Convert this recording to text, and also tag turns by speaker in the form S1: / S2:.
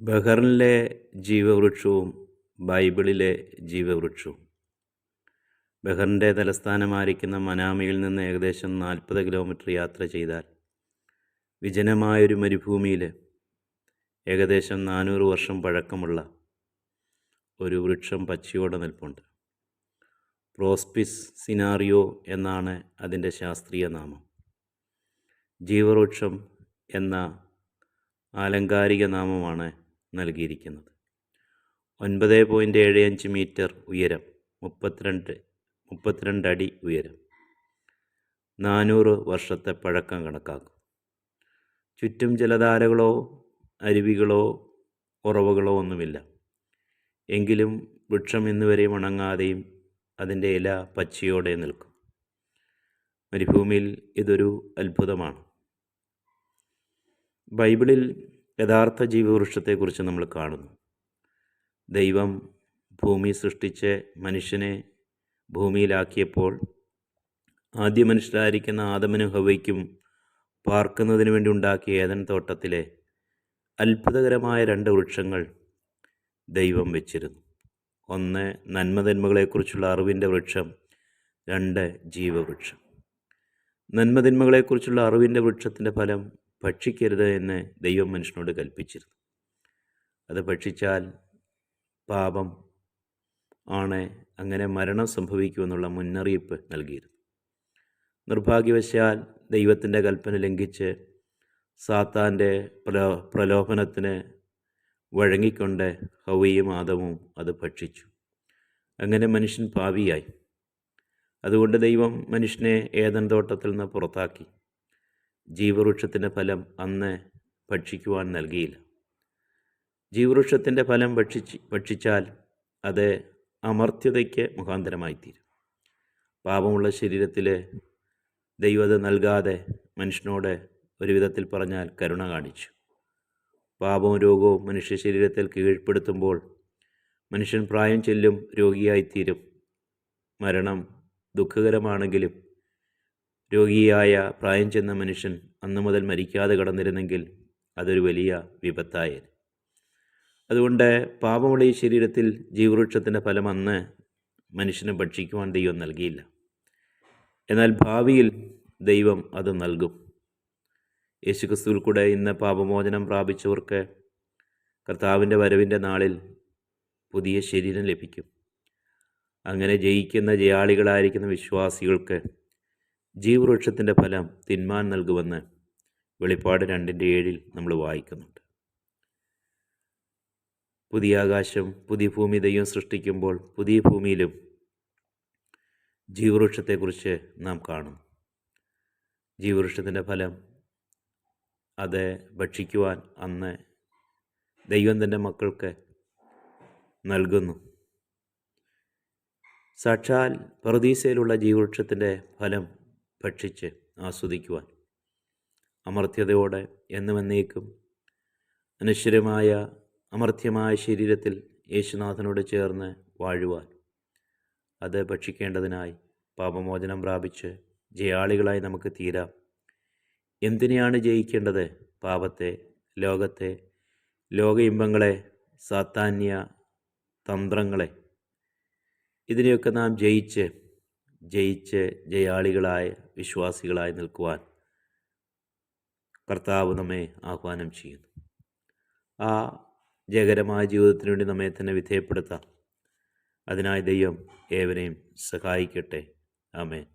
S1: ബഹറിനിലെ ജീവവൃക്ഷവും ബൈബിളിലെ ജീവവൃക്ഷവും. ബഹറിന്റെ തലസ്ഥാനമായിരിക്കുന്ന മനാമയിൽ നിന്ന് ഏകദേശം നാൽപ്പത് കിലോമീറ്റർ യാത്ര ചെയ്താൽ വിജനമായൊരു മരുഭൂമിയിൽ ഏകദേശം നാനൂറ് വർഷം പഴക്കമുള്ള ഒരു വൃക്ഷം പച്ചയോടെ നിൽപ്പുണ്ട്. പ്രോസ്പിസ് സിനാറിയോ എന്നാണ് അതിന്റെ ശാസ്ത്രീയ നാമം. ജീവവൃക്ഷം എന്ന ആലങ്കാരിക നാമമാണ് നൽകിയിരിക്കുന്നത്. ഒൻപത് പോയിന്റ് ഏഴ് അഞ്ച് മീറ്റർ ഉയരം മുപ്പത്തിരണ്ട് മുപ്പത്തിരണ്ട് അടി ഉയരം. നാനൂറ് വർഷത്തെ പഴക്കം കണക്കാക്കും. ചുറ്റും ജലധാരകളോ അരുവികളോ ഉറവുകളോ ഒന്നുമില്ല. എങ്കിലും വൃക്ഷം ഇന്നുവരെ ഉണങ്ങാതെയും അതിന്റെ ഇല പച്ചയോടെ നിൽക്കും. മരുഭൂമിയിൽ ഇതൊരു അത്ഭുതമാണ്. ബൈബിളിൽ യഥാർത്ഥ ജീവവൃക്ഷത്തെക്കുറിച്ച് നമ്മൾ കാണുന്നു. ദൈവം ഭൂമി സൃഷ്ടിച്ച് മനുഷ്യനെ ഭൂമിയിലാക്കിയപ്പോൾ ആദ്യ മനുഷ്യരായിരിക്കുന്ന ആദമനും ഹവയ്ക്കും പാർക്കുന്നതിന് വേണ്ടി ഉണ്ടാക്കിയ ഏതൻ തോട്ടത്തിലെ അത്ഭുതകരമായ രണ്ട് വൃക്ഷങ്ങൾ ദൈവം വെച്ചിരുന്നു. ഒന്ന് നന്മതിന്മകളെക്കുറിച്ചുള്ള അറിവിന്റെ വൃക്ഷം രണ്ട് ജീവവൃക്ഷം. നന്മതിന്മകളെക്കുറിച്ചുള്ള അറിവിന്റെ വൃക്ഷത്തിന്റെ ഫലം ഭക്ഷിക്കരുത് എന്ന് ദൈവം മനുഷ്യനോട് കൽപ്പിച്ചിരുന്നു. അത് ഭക്ഷിച്ചാൽ പാപം ആണ് അങ്ങനെ മരണം സംഭവിക്കുമെന്നുള്ള മുന്നറിയിപ്പ് നൽകിയിരുന്നു. നിർഭാഗ്യവശാൽ ദൈവത്തിന്റെ കൽപ്പന ലംഘിച്ച് സാത്താന്റെ പ്രലോ പ്രലോഭനത്തിന് വഴങ്ങിക്കൊണ്ട് ഹവിയും ആദവും അത് ഭക്ഷിച്ചു. അങ്ങനെ മനുഷ്യൻ പാവിയായി അതുകൊണ്ട് ദൈവം മനുഷ്യനെ ഏതൻ തോട്ടത്തിൽ നിന്ന് പുറത്താക്കി. ജീവവൃക്ഷത്തിന്റെ ഫലം അന്ന് ഭക്ഷിക്കുവാൻ നൽകിയില്ല. ജീവവൃക്ഷത്തിന്റെ ഫലം ഭക്ഷിച്ച് ഭക്ഷിച്ചാൽ അത് അമർത്യതയ്ക്ക് മുഖാന്തരമായിത്തീരും. പാപമുള്ള ശരീരത്തിൽ ദൈവത നൽകാതെ മനുഷ്യനോട് ഒരു വിധത്തിൽ പറഞ്ഞാൽ കരുണ കാണിച്ചു. പാപവും രോഗവും മനുഷ്യ ശരീരത്തിൽ കീഴ്പ്പെടുത്തുമ്പോൾ മനുഷ്യൻ പ്രായം ചെല്ലും രോഗിയായിത്തീരും. മരണം ദുഃഖകരമാണെങ്കിലും രോഗിയായ പ്രായം ചെന്ന മനുഷ്യൻ അന്നു മുതൽ മരിക്കാതെ കടന്നിരുന്നെങ്കിൽ അതൊരു വലിയ വിപത്തായത് അതുകൊണ്ട് പാപമുള്ള ഈ ശരീരത്തിൽ ജീവവൃക്ഷത്തിന്റെ ഫലം അന്ന് മനുഷ്യന് ഭക്ഷിക്കുവാൻ ദൈവം നൽകിയില്ല. എന്നാൽ ഭാവിയിൽ ദൈവം അത് നൽകും. യേശുക്രിസ്തുവിൽ കൂടെ ഇന്ന് പാപമോചനം പ്രാപിച്ചവർക്ക് കർത്താവിന്റെ വരവിന്റെ നാളിൽ പുതിയ ശരീരം ലഭിക്കും. അങ്ങനെ ജയിക്കുന്ന ജയാളികളായിരിക്കുന്ന വിശ്വാസികൾക്ക് ജീവവൃക്ഷത്തിന്റെ ഫലം തിന്മാൻ നൽകുമെന്ന് വെളിപ്പാട് രണ്ടിന്റെ ഏഴിൽ നമ്മൾ വായിക്കുന്നുണ്ട്. പുതിയ ആകാശം പുതിയ ഭൂമി ദൈവം സൃഷ്ടിക്കുമ്പോൾ പുതിയ ഭൂമിയിലും ജീവവൃക്ഷത്തെക്കുറിച്ച് നാം കാണും ജീവവൃക്ഷത്തിന്റെ ഫലം അത് ഭക്ഷിക്കുവാൻ അന്ന് ദൈവം തന്റെ മക്കൾക്ക് നൽകുന്നു. സാക്ഷാൽ പ്രതീസയിലുള്ള ജീവവൃക്ഷത്തിന്റെ ഫലം ഭക്ഷിച്ച് ആസ്വദിക്കുവാൻ. അമർത്യതയോടെ എന്നും എന്നേക്കും അനശ്വരമായ അമർത്യമായ ശരീരത്തിൽ യേശുനാഥനോട് ചേർന്ന് വാഴുവാൻ. അത് ഭക്ഷിക്കേണ്ടതിനായി പാപമോചനം പ്രാപിച്ച് ജയാളികളായി നമുക്ക് തീരാം. എന്തിനെയാണ് ജയിക്കേണ്ടത്? പാപത്തെ ലോകത്തെ ലോക ഇമ്പങ്ങളെ സാത്താന്യ തന്ത്രങ്ങളെ. ഇതിനെയൊക്കെ നാം ജയിച്ച് ജയിച്ച് ജയാളികളായ വിശ്വാസികളായി നിൽക്കുവാൻ കർത്താവ് നമ്മെ ആഹ്വാനം ചെയ്യുന്നു. ആ ജയകരമായ ജീവിതത്തിനു വേണ്ടി നമ്മെ തന്നെ വിധേയപ്പെടുത്താം. അതിനായി ദൈവം ഏവരെയും സഹായിക്കട്ടെ. ആമേൻ.